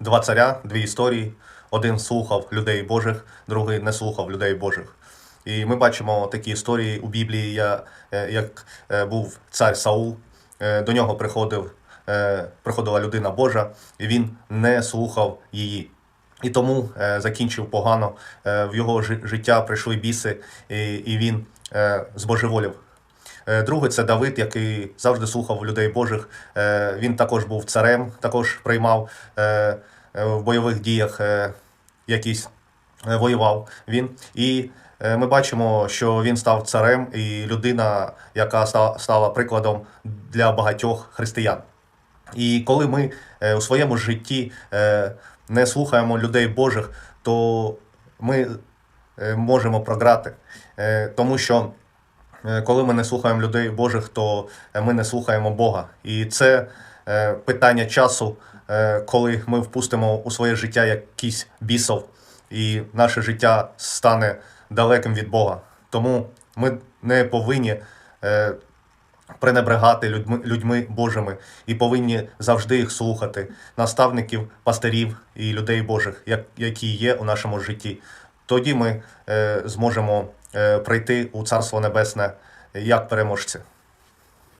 два царя, дві історії. Один слухав людей Божих, другий не слухав людей Божих. І ми бачимо такі історії у Біблії, е, як е, був цар Саул. Е, До нього приходив, приходила людина Божа, і він не слухав її. І тому закінчив погано. В його життя прийшли біси, і, він збожеволів. Е, Другий це Давид, який завжди слухав людей Божих. Е, Він також був царем, також приймав е, в бойових діях якісь воював він. І ми бачимо, що він став царем і людина, яка стала прикладом для багатьох християн. І коли ми у своєму житті не слухаємо людей Божих, то ми можемо програти. Тому що коли ми не слухаємо людей Божих, то е, ми не слухаємо Бога. І це е, питання часу, е, коли ми впустимо у своє життя якийсь бісов, і наше життя стане далеким від Бога. Тому ми не повинні е, пренебрегати людьми, людьми Божими і повинні завжди їх слухати, наставників, пастирів і людей Божих, які є у нашому житті. Тоді ми е, зможемо е, прийти у Царство Небесне як переможці.